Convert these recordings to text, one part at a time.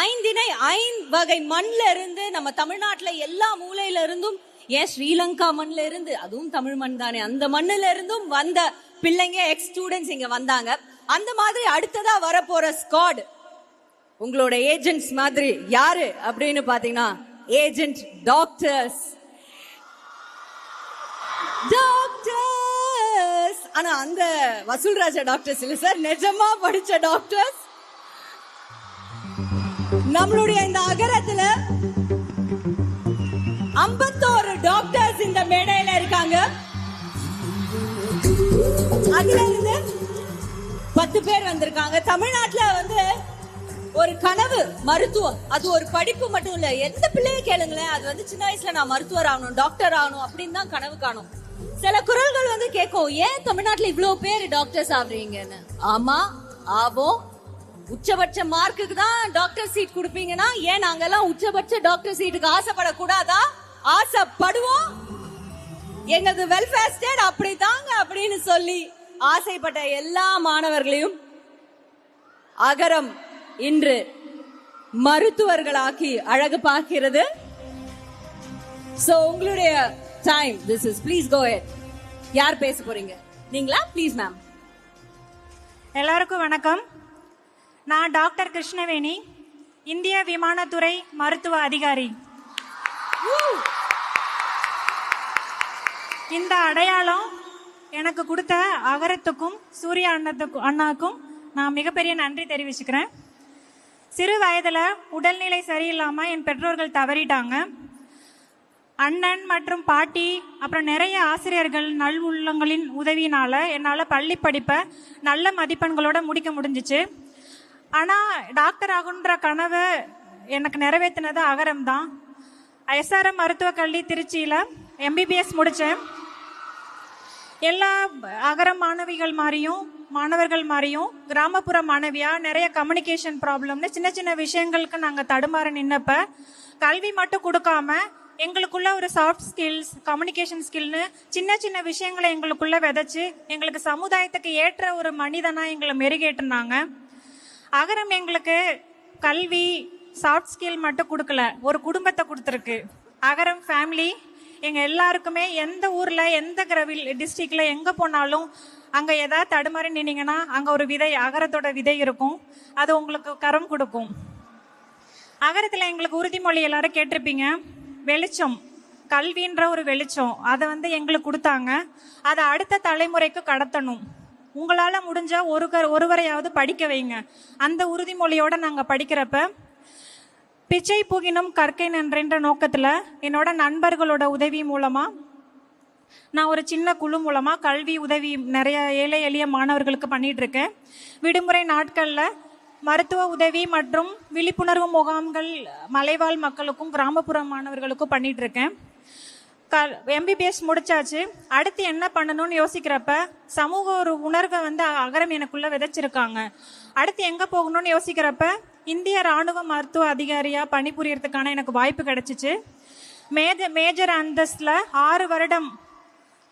ஐந்தினை ஐவகை மண்ல இருந்து நம்ம தமிழ்நாட்டுல எல்லா மூலையில இருந்தும் ஏன் ஸ்ரீலங்கா மண்ல இருந்து அதுவும் தமிழ் மண் தானே அந்த மண்ணுல இருந்தும் வந்த பிள்ளைங்க எக்ஸ் ஸ்டூடெண்ட்ஸ் இங்க வந்தாங்க. அந்த மாதிரி அடுத்ததா வரப்போற ஸ்காட் உங்களோட ஏஜென்ட்ஸ் மாதிரி யாரு அப்படின்னு பாத்தீங்கன்னா ஏஜென்ட் டாக்டர்ஸ் டாக்டர்ஸ் ஆனா அந்த வசூல்ராஜா டாக்டர்ஸ் இல்ல சார் நிஜமா படிச்ச டாக்டர்ஸ் நம்மளுடைய இந்த அகரத்துல ஐம்பத்தோரு டாக்டர்ஸ் இந்த மேடையில இருக்காங்க. அதுல இருந்து பத்து பேர் வந்திருக்காங்க. தமிழ்நாட்டுல வந்து ஒரு கனவு மருத்துவம். அது ஒரு படிப்பு மட்டும் இல்ல. எந்த பிள்ளைய கேளுங்களேன். அது வந்து சின்ன வயசுல நான் மருத்துவர் ஆகணும் டாக்டர் ஆகணும் அப்படின்னு தான் கனவு காணும். சில குரல்கள் வந்து கேட்கும் ஏன் தமிழ்நாட்டுல இவ்வளவு பேர் டாக்டர்ஸ் ஆகுறீங்கன்னு? ஆமா ஆவோம் உச்சபட்ச மார்க்குக்கு தான் டாக்டர் சீட் கொடுப்பீங்கன்னா ஏன் நாங்கெல்லாம் உச்சபட்ச டாக்டர் சீட்டுக்கு ஆசைப்படக்கூடாதா? ஆசைப்படுவோம். எங்களது வெல்ஃபேர் ஸ்டேட் அப்படித்தாங்க அப்படின்னு சொல்லி ஆசைப்பட்ட எல்லா மாணவர்களையும் அகரம் இன்று மருத்துவர்களாக்கி அழகு பார்க்கிறது. சோ உங்களுடைய time this is please go யார் பேச போறீங்க? நீங்களா? ப்ளீஸ் மேம் எல்லாருக்கும் வணக்கம். நான் டாக்டர் கிருஷ்ணவேணி இந்திய விமானத்துறை மருத்துவ அதிகாரி. இந்த அடையாளம் எனக்கு கொடுத்த அகரத்துக்கும் சூர்யா அண்ணத்துக்கும் அண்ணாக்கும் நான் மிகப்பெரிய நன்றி தெரிவிச்சுக்கிறேன். சிறு வயதில் உடல்நிலை சரியில்லாமல் என் பெற்றோர்கள் தவறிட்டாங்க. அண்ணன் மற்றும் பாட்டி அப்புறம் நிறைய ஆசிரியர்கள் நல் உள்ளங்களின் உதவியினால் என்னால் பள்ளி படிப்பை நல்ல மதிப்பெண்களோட முடிக்க முடிஞ்சிச்சு. ஆனால் டாக்டர் ஆகுன்ற கனவை எனக்கு நிறைவேற்றினது அகரம் தான் எஸ்ஆர்எம் மருத்துவக் கல்வி திருச்சியில் எம்பிபிஎஸ் முடித்தேன். எல்லா அகரம் மாணவிகள் மாதிரியும் மாணவர்கள் மாதிரியும் கிராமப்புற மாணவியா நிறைய கம்யூனிகேஷன் ப்ராப்ளம்னு சின்ன சின்ன விஷயங்களுக்கு நாங்கள் தடுமாற நின்னப்ப கல்வி மட்டும் கொடுக்காம எங்களுக்குள்ள ஒரு சாஃப்ட் ஸ்கில்ஸ் கம்யூனிகேஷன் ஸ்கில்னு சின்ன சின்ன விஷயங்களை எங்களுக்குள்ள விதைச்சு எங்களுக்கு சமுதாயத்துக்கு ஏற்ற ஒரு மனிதனா எங்களை மெருகேட்டுனாங்க அகரம் எங்களுக்கு கல்வி சாஃப்ட் ஸ்கில் மட்டும் கொடுக்கல. ஒரு குடும்பத்தை கொடுத்துருக்கு. அகரம் ஃபேமிலி எங்க எல்லாருக்குமே எந்த ஊர்ல எந்த கிரவில் டிஸ்ட்ரிக்ட்ல எங்க போனாலும் அங்க ஏதாவது தடுமாறி நின்னீங்கன்னா அங்க ஒரு விதை அகரத்தோட விதை இருக்கும். அது உங்களுக்கு கரம் கொடுக்கும். அகரத்துல எங்களுக்கு உறுதிமொழி எல்லாரும் கேட்டிருப்பீங்க. வெளிச்சம் கல்வின்ற ஒரு வெளிச்சம். அதை வந்து எங்களுக்கு கொடுத்தாங்க. அதை அடுத்த தலைமுறைக்கு கடத்தணும். உங்களால முடிஞ்சா ஒரு ஒருவரையாவது படிக்க வைங்க. அந்த உறுதிமொழியோட நாங்க படிக்கிறப்ப பிச்சை புகினும் கற்கை நன்றென்ற நோக்கத்துல என்னோட நண்பர்களோட உதவி மூலமா நான் ஒரு சின்ன குழு மூலமா கல்வி உதவி நிறைய ஏழை எளிய மாணவர்களுக்கு பண்ணிட்டு இருக்கேன் விடுமுறை நாட்கள்ல மருத்துவ உதவி மற்றும் விழிப்புணர்வு முகாம்கள் மலைவாழ் மக்களுக்கும் கிராமப்புற மாணவர்களுக்கும் பண்ணிட்டு கல் எம்பிபிஎஸ் முடிச்சாச்சு. அடுத்து என்ன பண்ணணும்னு யோசிக்கிறப்ப சமூக ஒரு உணர்வை வந்து அகரம் எனக்குள்ள விதைச்சிருக்காங்க. அடுத்து எங்க போகணும்னு யோசிக்கிறப்ப இந்திய ராணுவ மருத்துவ அதிகாரியா பணிபுரியறதுக்கான எனக்கு வாய்ப்பு கிடைச்சிச்சு. மேஜ மேஜர் அந்தஸ்தில் ஆறு வருடம்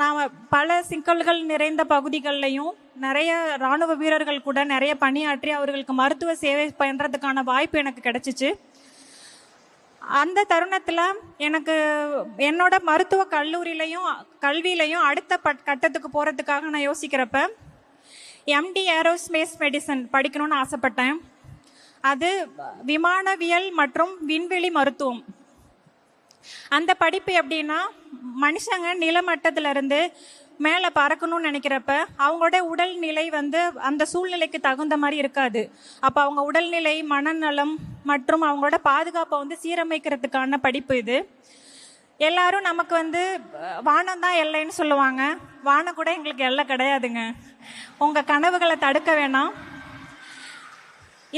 நான் பல சிக்கல்கள் நிறைந்த பகுதிகளிலையும் நிறைய ராணுவ வீரர்கள் கூட நிறைய பணியாற்றி அவர்களுக்கு மருத்துவ சேவை பண்ணுறதுக்கான வாய்ப்பு எனக்கு கிடைச்சிச்சு. அந்த தருணத்தில் எனக்கு என்னோட மருத்துவ கல்லூரியிலையும் கல்வியிலையும் அடுத்த பட் கட்டத்துக்கு போகிறதுக்காக நான் யோசிக்கிறப்ப எம்டி ஏரோஸ்பேஸ் மெடிசன் படிக்கணும்னு ஆசைப்பட்டேன். அது விமானவியல் மற்றும் விண்வெளி மருத்துவம். அந்த படிப்பு எப்படின்னா மனுஷங்க நிலமட்டத்திலிருந்து மேலே பறக்கணும்னு நினைக்கிறப்ப அவங்களோட உடல்நிலை வந்து அந்த சூழ்நிலைக்கு தகுந்த மாதிரி இருக்காது. அப்போ அவங்க உடல்நிலை மனநலம் மற்றும் அவங்களோட பாதுகாப்பை வந்து சீரமைக்கிறதுக்கான படிப்பு இது. எல்லாரும் நமக்கு வந்து வானம் தான் எல்லைன்னு சொல்லுவாங்க. வானம் கூட எங்களுக்கு எல்லை கிடையாதுங்க. உங்கள் கனவுகளை தடுக்க வேணாம்.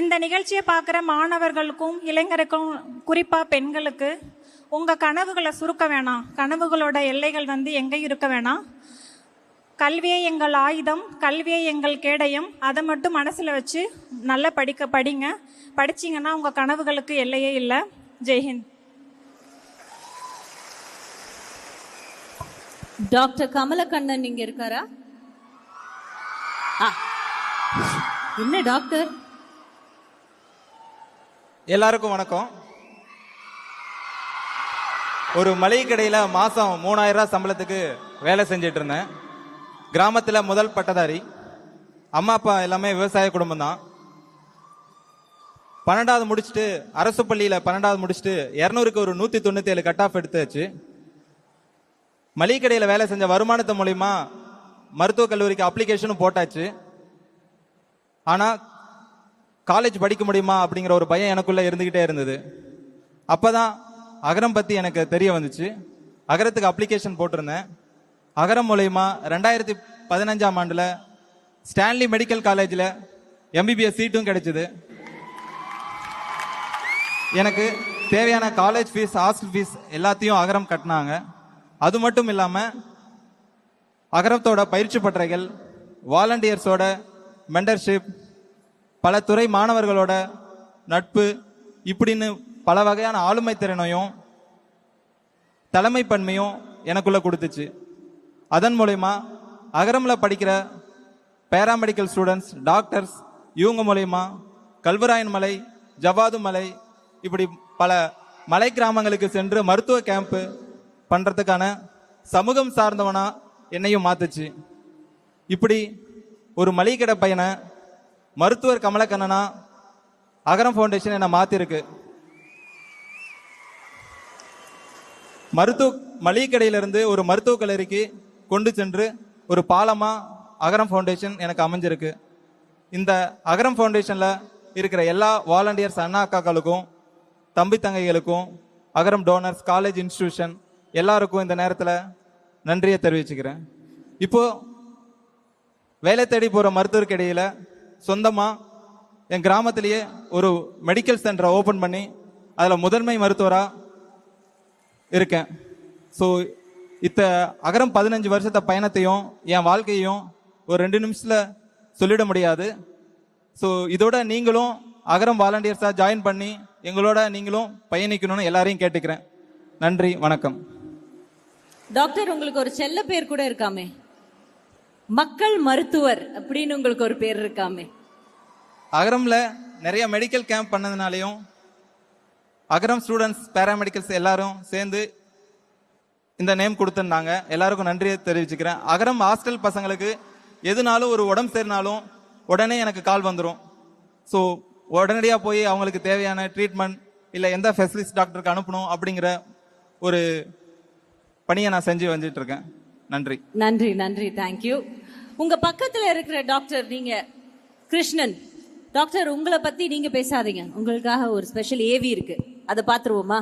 இந்த நிகழ்ச்சியை பார்க்குற மாணவர்களுக்கும் இளைஞருக்கும் குறிப்பாக பெண்களுக்கு உங்கள் கனவுகளை சுருக்க வேணாம். கனவுகளோட எல்லைகள் வந்து எங்கேயும் இருக்க வேணாம். கல்வியை எங்கள் ஆயுதம் கல்வியை எங்கள் கேடயம். அதை மட்டும் மனசில் வச்சு நல்லா படிக்க படிங்க. படிச்சீங்கன்னா உங்கள் கனவுகளுக்கு எல்லையே இல்லை. ஜெய்ஹிந்த் டாக்டர் கமலக்கண்ணன் இங்க இருக்காரா? ஆ. என்ன டாக்டர்? எல்லாருக்கும் வணக்கம். ஒரு மளிகை கடையில் மாதம் மூணாயிரம் ரூபாய் சம்பளத்துக்கு வேலை செஞ்சுட்டு இருந்தேன். கிராமத்தில் முதல் பட்டதாரி அம்மா அப்பா எல்லாமே விவசாய குடும்பம் தான். பன்னெண்டாவது முடிச்சுட்டு அரசு பள்ளியில் பன்னெண்டாவது முடிச்சுட்டு இரநூறுக்கு ஒரு நூற்றி தொண்ணூற்றி ஏழு கட் ஆஃப் எடுத்தாச்சு. மளிகை கடையில் வேலை செஞ்ச வருமானத்து மூலிமா மருத்துவக் கல்லூரிக்கு அப்ளிகேஷனும் போட்டாச்சு. ஆனால் காலேஜ் படிக்க முடியுமா அப்படிங்கிற ஒரு பயம் எனக்குள்ளே இருந்துக்கிட்டே இருந்தது. அப்போ தான் அகரம் பற்றி எனக்கு தெரிய வந்துச்சு. அகரத்துக்கு அப்ளிகேஷன் போட்டிருந்தேன். அகரம் மூலயமா ரெண்டாயிரத்தி பதினஞ்சாம் ஆண்டுல ஸ்டான்லி மெடிக்கல் காலேஜில் எம்பிபிஎஸ் சீட்டும் கிடைச்சது. எனக்கு தேவையான காலேஜ் ஃபீஸ் ஹாஸ்டல் ஃபீஸ் எல்லாத்தையும் அகரம் கட்டினாங்க. அது மட்டும் இல்லாமல் அகரத்தோட பயிற்சி பட்டறைகள் வாலண்டியர்ஸோட மெண்டர்ஷிப் பல துறை மாணவர்களோட நட்பு இப்படின்னு பல வகையான ஆளுமை திறனையும் தலைமைப்பன்மையும் எனக்குள்ள கொடுத்துச்சு. அதன் மூலயமா அகரமில் படிக்கிற பேராமெடிக்கல் ஸ்டூடெண்ட்ஸ் டாக்டர்ஸ் இவங்க மூலயமா கல்வராயன் மலை ஜவாது மலை இப்படி பல மலை கிராமங்களுக்கு சென்று மருத்துவ கேம்ப்பு பண்ணுறதுக்கான சமூகம் சார்ந்தவனா என்னையும் மாத்துச்சு. இப்படி ஒரு மளிகை கடை பையனை மருத்துவர் கமலக்கண்ணனா அகரம் ஃபவுண்டேஷன் என்னை மாத்திருக்கு. மருத்துவ மளிகை கடையிலிருந்து ஒரு மருத்துவக் கல்லூரிக்கு கொண்டு சென்று ஒரு பாலமாக அகரம் ஃபவுண்டேஷன் எனக்கு அமைஞ்சிருக்கு. இந்த அகரம் ஃபவுண்டேஷனில் இருக்கிற எல்லா வாலண்டியர்ஸ் அண்ணா அக்காக்களுக்கும் தம்பி தங்கைகளுக்கும் அகரம் டோனர்ஸ் காலேஜ் இன்ஸ்டிடியூஷன் எல்லாருக்கும் இந்த நேரத்தில் நன்றியை தெரிவிச்சுக்கிறேன். இப்போது வேலை தேடி போகிற மருத்துவருக்கு இடையில் சொந்தமாக என் கிராமத்திலேயே ஒரு மெடிக்கல் சென்டரை ஓப்பன் பண்ணி அதில் முதன்மை மருத்துவராக இருக்கேன். ஸோ இத்த அகரம் பதினஞ்சு வருஷத்த பயணத்தையும் என் வாழ்க்கையும் ஒரு ரெண்டு நிமிஷத்தில் சொல்லிட முடியாது. ஸோ இதோட நீங்களும் அகரம் வாலண்டியர்ஸாக ஜாயின் பண்ணி எங்களோட நீங்களும் பயணிக்கணும்னு எல்லாரையும் கேட்டுக்கிறேன். நன்றி வணக்கம். டாக்டர் உங்களுக்கு ஒரு செல்ல பேர் கூட இருக்காமே. மக்கள் மருத்துவர் அப்படின்னு உங்களுக்கு ஒரு பேர் இருக்காமே. அகரம்ல நிறைய மெடிக்கல் கேம்ப் பண்ணதுனாலையும் அகரம் ஸ்டூடெண்ட்ஸ் பேராமெடிக்கல்ஸ் எல்லாரும் சேர்ந்து இந்த நேம் கொடுத்துருந்தாங்க. எல்லாருக்கும் நன்றியை தெரிவிச்சுக்கிறேன். அகரம் ஹாஸ்டல் பசங்களுக்கு எதுனாலும் ஒரு உடம்பு சரினாலும் உடனே எனக்கு கால் வந்துடும் ஸோ உடனடியாக போய் அவங்களுக்கு தேவையான ட்ரீட்மெண்ட் இல்லை எந்த ஃபெசிலிஸ்ட் டாக்டருக்கு அனுப்பணும் அப்படிங்கிற ஒரு பணியை நான் செஞ்சு வந்துட்டு இருக்கேன் நன்றி நன்றி. நன்றி தேங்க்யூ உங்க பக்கத்துல இருக்கிற டாக்டர் நீங்க கிருஷ்ணன். டாக்டர் உங்களை பத்தி நீங்க பேசாதீங்க. உங்களுக்காக ஒரு ஸ்பெஷல் ஏவி இருக்கு. அதை பாத்துருவோமா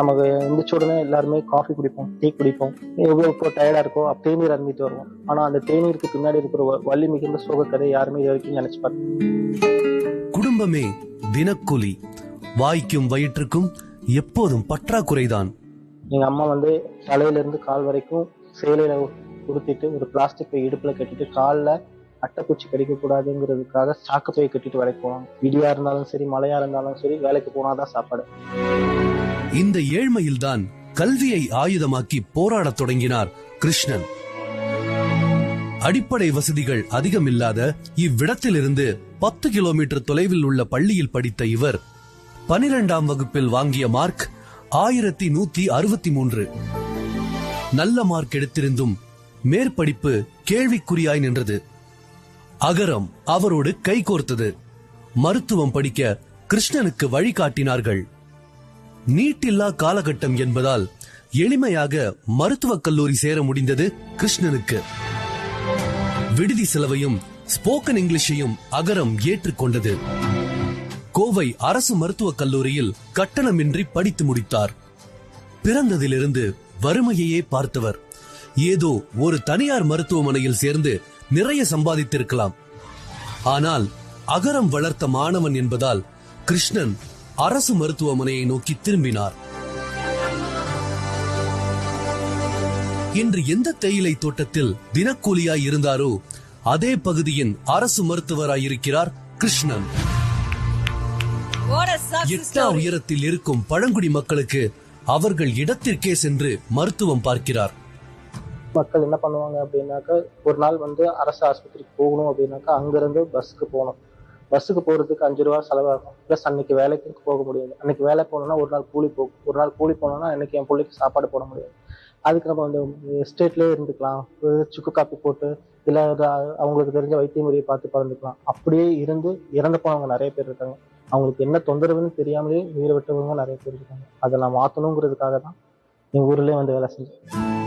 நமக்கு எந்திரிச்ச உடனே எல்லாருமே காஃபி குடிப்போம் டீ குடிப்போம். எவ்வளோ இப்போ டயர்டா இருக்கோ அப்ப தேநீர் அருந்திட்டு வருவோம். ஆனா அந்த தேநீருக்கு பின்னாடி இருக்கிற வ- வலி மிகுந்த சோக கதை யாருமே இது வரைக்கும் நினைச்சு பார்த்து குடும்பமே தினக்கூலி. வாய்க்கும் வயிற்றுக்கும் எப்போதும் பற்றாக்குறைதான். எங்க அம்மா வந்து தலையில இருந்து கால் வரைக்கும் சேலையில உடுத்திட்டு ஒரு பிளாஸ்டிக் பை இடுப்புல கட்டிட்டு கால்ல அட்டைப்பூச்சி கடிக்க கூடாதுங்கிறதுக்காக சாக்கு பை கட்டிட்டு வேலைக்கு போவாங்க இடியா இருந்தாலும் சரி மழையா இருந்தாலும் சரி வேலைக்கு போனாதான் சாப்பாடு. இந்த ஏழ்மையில்தான் கல்வியை ஆயுதமாக்கி போராடத் தொடங்கினார் கிருஷ்ணன். அடிப்படை வசதிகள் அதிகமில்லாத இவ்விடத்திலிருந்து பத்து கிலோமீட்டர் தொலைவில் உள்ள பள்ளியில் படித்த இவர் பனிரெண்டாம் வகுப்பில் வாங்கிய மார்க் ஆயிரத்தி நூத்தி அறுபத்தி மூன்று. நல்ல மார்க் எடுத்திருந்தும் மேற்படிப்பு கேள்விக்குறியாய் நின்றது. அகரம் அவரோடு கைகோர்த்தது மருத்துவம் படிக்க கிருஷ்ணனுக்கு வழிகாட்டினார்கள். நீட்டில்லா காலகட்டம் என்பதால் எளிமையாக மருத்துவக் கல்லூரி சேர முடிந்தது கிருஷ்ணனுக்கு. விடுதி செலவையும் ஸ்போக்கன் இங்கிலீஷையும் அகரம் ஏற்றுக்கொண்டது. கோவை அரசு மருத்துவக் கல்லூரியில் கட்டணமின்றி படித்து முடித்தார். பிறந்ததிலிருந்து வறுமையையே பார்த்தவர். ஏதோ ஒரு தனியார் மருத்துவமனையில் சேர்ந்து நிறைய சம்பாதித்திருக்கலாம். ஆனால் அகரம் வளர்த்த மாணவன் என்பதால் கிருஷ்ணன் அரசு மருத்துவமனையை நோக்கி திரும்பினார். இன்று எந்த தேயிலை தோட்டத்தில் தினக்கூலியாய் இருந்தாரோ அதே பகுதியின் அரசு மருத்துவராய் இருக்கிறார் கிருஷ்ணன் எட்டா. உயரத்தில் இருக்கும் பழங்குடி மக்களுக்கு அவர்கள் இடத்திற்கே சென்று மருத்துவம் பார்க்கிறார். மக்கள் என்ன பண்ணுவாங்க அப்படின்னாக்கா ஒரு நாள் வந்து அரசு ஆஸ்பத்திரிக்கு போகணும் அப்படின்னாக்கா அங்கிருந்து பஸ்ஸுக்கு போகணும். பஸ்ஸுக்கு போகிறதுக்கு அஞ்சு ரூபா செலவாகும். ப்ளஸ் அன்னைக்கு வேலைக்கு போக முடியாது. அன்னைக்கு வேலை போகணும்னா ஒரு நாள் கூலி போகும். ஒரு நாள் கூலி போனோம்னா அன்னைக்கு என் பிள்ளைக்கு சாப்பாடு போட முடியாது. அதுக்கு நம்ம வந்து எஸ்டேட்லேயே இருந்துக்கலாம். சுக்கு காப்பி போட்டு இல்லை அவங்களுக்கு தெரிஞ்ச வைத்திய முறையை பார்த்து பறந்துக்கலாம் அப்படியே இருந்து இறந்து போனவங்க நிறைய பேர் இருக்காங்க. அவங்களுக்கு என்ன தொந்தரவுன்னு தெரியாமலே உயிரை விட்டவங்க நிறைய பேர் இருக்காங்க. அதை நான் மாற்றணுங்கிறதுக்காக தான் எங்கள் ஊர்லேயே வந்து வேலை செஞ்சேன்.